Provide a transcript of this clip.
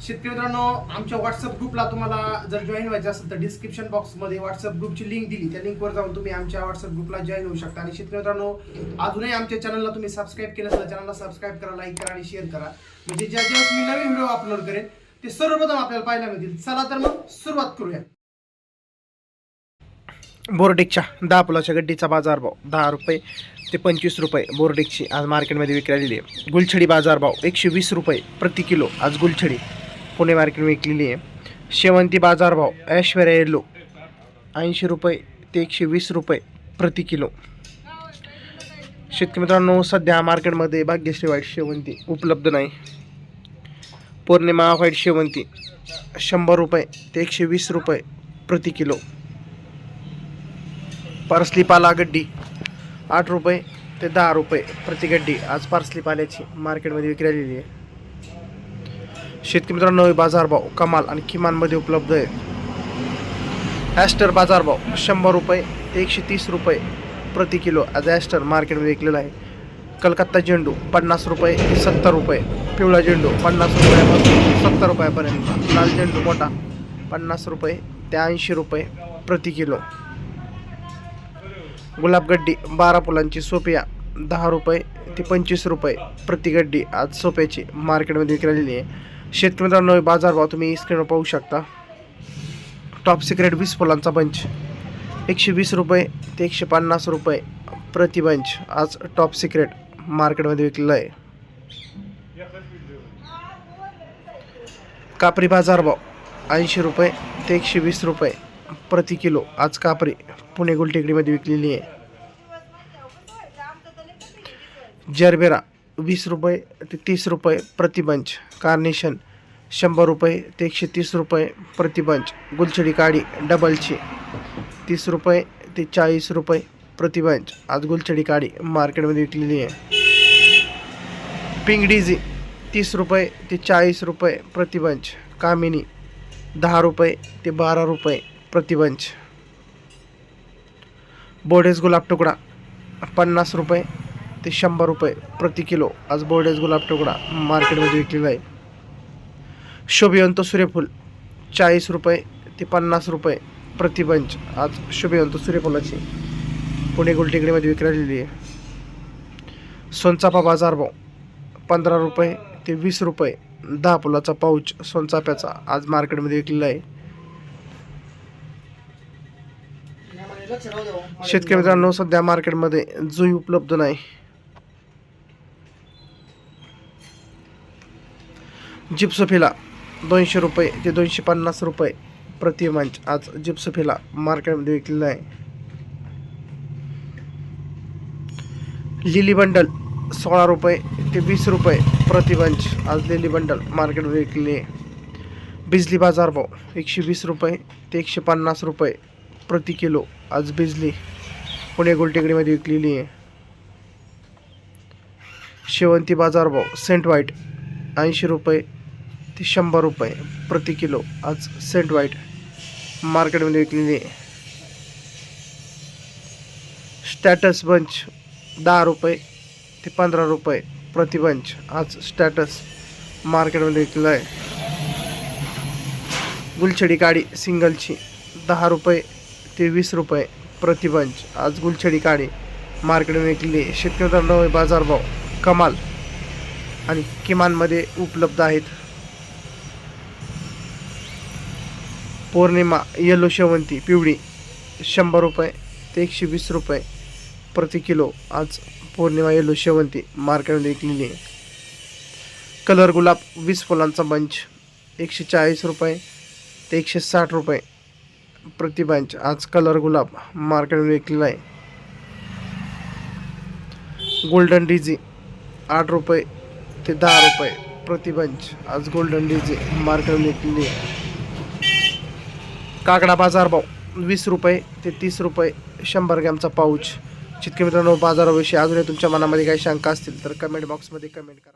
शेतकरी मित्रांनो आमच्या व्हॉट्सअप ग्रुपला तुम्हाला जर जॉईन व्हायचं असेल तर डिस्क्रिप्शन बॉक्समध्ये व्हॉट्सअप ग्रुपची लिंक दिली. त्या लिंकवर जाऊन तुम्ही आमच्या व्हॉट्सअप ग्रुपला जॉईन होऊ शकता. आणि शेतकरी मित्रांनो अजूनही आमच्या चॅनलला तुम्ही सबस्क्राईब केलं तर चॅनलला सबस्क्राईब करा लाईक करा आणि शेअर करा. म्हणजे ज्या ज्या मी नवीन व्हिडिओ अपलोड करेन ते सर्वप्रथम आपल्याला पाहायला मिळतील. चला तर मग सुरुवात करूया. बोर्डिकच्या दहा फुलाच्या गड्डीचा बाजारभाव दहा रुपये ते पंचवीस रुपये बोर्डिकची आज मार्केटमध्ये विकलेली आहे. गुलछडी बाजारभाव एकशे वीस रुपये प्रति किलो आज गुलछडी. पुणे मार्केट विकलेली आहे. शेवंती बाजारभाव ऐश्वर्या येलो ऐंशी रुपये ते एकशे वीस रुपये प्रति किलो. शेतकरी मित्रांनो सध्या मार्केटमध्ये भाग्यश्री व्हाईट शेवंती उपलब्ध नाही. पौर्णिमा व्हाईट शेवंती शंभर रुपये ते एकशे वीस रुपये प्रति किलो. पार्सली पाला गड्डी आठ रुपये ते दहा रुपये प्रति गड्डी आज पार्सली पाल्याची मार्केटमध्ये विक्री आलेली आहे. शेतकरी मित्रांनो बाजारभाव कमाल आणि किमानमध्ये उपलब्ध आहे. ॲस्टर बाजारभाव शंभर रुपये एकशे तीस रुपये प्रति किलो आज ॲस्टर मार्केटमध्ये विकलेला आहे. कलकत्ता झेंडू पन्नास रुपये ते सत्तर रुपये. पिवळा झेंडू पन्नास रुपयापासून सत्तर रुपयापर्यंत. लाल झेंडू मोठा पन्नास रुपये ते ऐंशी रुपये प्रति किलो. गुलाबगड्डी बारा फुलांची सोपिया दहा रुपये ते पंचवीस रुपये प्रति गड्डी आज सोप्याची मार्केटमध्ये विकलेली आहे. शेतकरी मित्रांनो बाजारभाव तुम्ही स्क्रीनवर पाहू शकता. टॉप सिक्रेट वीस फुलांचा बंच एकशे वीस रुपये ते एकशे पन्नास रुपये प्रति बंच आज टॉप सिक्रेट मार्केटमध्ये विकलेला आहे. कापरी बाजारभाव ऐंशी रुपये ते एकशे वीस रुपये प्रति किलो. आज कापरी पुणे गुलटेकडीमध्ये विकलेली आहे. जरबेरा वीस रुपये ते तीस रुपये प्रति बंच कार्नेशन शंभर रुपये ते एकशे तीस रुपये प्रति बंच गुलछडी काडी डबलची तीस रुपये ते चाळीस रुपये प्रति बंच आज गुलछडी काडी मार्केटमध्ये विकलेली आहे. पिंगडीजी तीस रुपये ते चाळीस रुपये प्रति बंच कामिनी, दहा रुपये ते बारा रुपये प्रति बंच बोर्डेस गुलाब तुकडा पन्नास रुपये ते शंभर रुपये प्रति किलो. आज बोर्डेज गुलाब तुकडा मार्केटमध्ये विकलेला आहे. शोभिवंत सूर्यफूल चाळीस रुपये ते पन्नास रुपये प्रति बंच आज शोभिवंत सूर्यफुलाची पुणे गुलटेकडीमध्ये विकलेली आहे. सोनचाफा बाजारभाव पंधरा रुपये ते वीस रुपये. दहा फुलाचा पाऊच सोनचाफ्याचा आज मार्केटमध्ये विकलेला आहे. शेतकरी मित्रांनो सध्या मार्केटमध्ये जुई उपलब्ध नाही. जिप्सोफिला दोनशे रुपये ते दोनशे पन्नास रुपये प्रति मंच. आज जिप्सोफिला मार्केटमध्ये विकलेला आहे. लिली बंडल सोळा रुपये ते वीस रुपये प्रतिबंच आज लिली बंडल मार्केटमध्ये विकलेली आहे. बिजली बाजारभाव एकशे वीस रुपये ते एकशे पन्नास रुपये प्रति किलो. आज बिजली पुणे गुलटेकडीमध्ये विकलेली आहे. शेवंती बाजारभाव सेंट व्हाईट ऐंशी रुपये ती शंभर रुपये प्रति किलो. आज सेंट वाईट मार्केटमध्ये विकलेली आहे. स्टॅटस बंच दहा रुपये ते पंधरा रुपये प्रति बंच आज स्टॅटस मार्केटमध्ये विकलेला आहे. गुलछडी काडी सिंगलची दहा रुपये ते वीस रुपये प्रति बंच आज गुलछडी काडी मार्केटमध्ये विकलेली आहे. शेतकऱ्यांना बाजारभाव कमाल आणि किमानमध्ये उपलब्ध आहेत. पौर्णिमा येलो शेवंती पिवळी शंभर रुपये ते एकशे वीस रुपये प्रति किलो. आज पौर्णिमा येलो शेवंती मार्केटमध्ये विकलेली आहे. कलर गुलाब वीस फुलांचा बंच एकशे चाळीस रुपये ते एकशे साठ रुपये प्रति बंच. आज कलर गुलाब मार्केटमध्ये विकलेला आहे. गोल्डन डीजी आठ रुपये ते दहा रुपये प्रति बंच. आज गोल्डन डीजी मार्केटमध्ये विकलेली आहे. काकडा बाजार भाव वीस रुपये ते तीस रुपये शंभर ग्रॅमचा पाऊच. जितके मित्रांनो बाजाराविषयी अजूनही तुमच्या मनामध्ये काही शंका असतील तर कमेंट बॉक्समध्ये कमेंट करा.